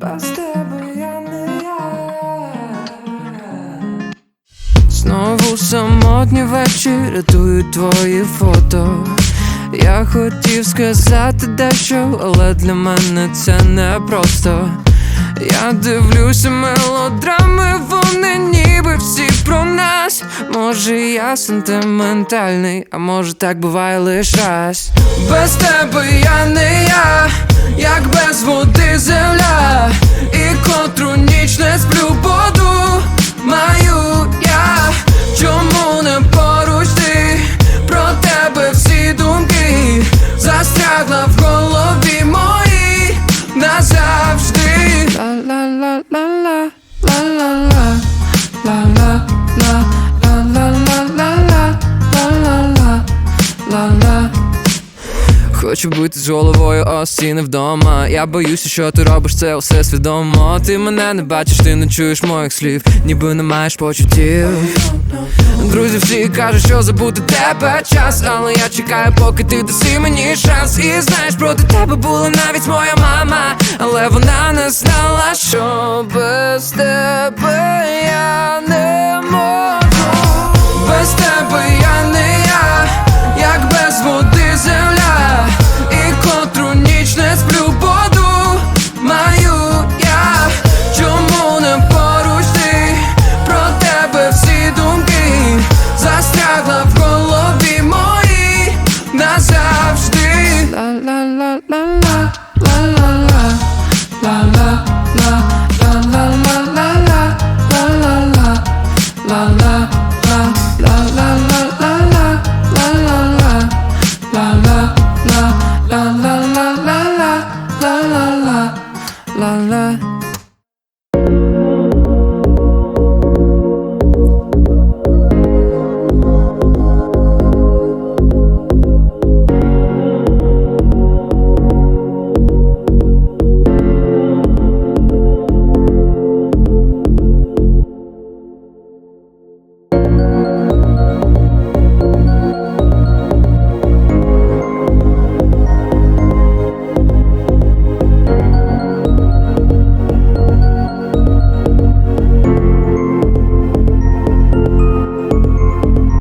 без тебе я не я. Знову самотні вечір рятують твої фото. Я хотів сказати дещо, але для мене це не просто. Я дивлюся мелодрами, вони ніби всі про нас. Може, я сентиментальний, а може так буває лиш раз. Без тебе я не я, як без води ла-ла. Хочу бути з головою о стіни вдома. Я боюся, що ти робиш це усе свідомо. Ти мене не бачиш, ти не чуєш моїх слів, ніби не маєш почуттів. Друзі всі кажуть, що забути тебе час, але я чекаю, поки ти даси мені шанс. І знаєш, проти тебе була навіть моя мама, але вона не знала, що без тебе 啦啦。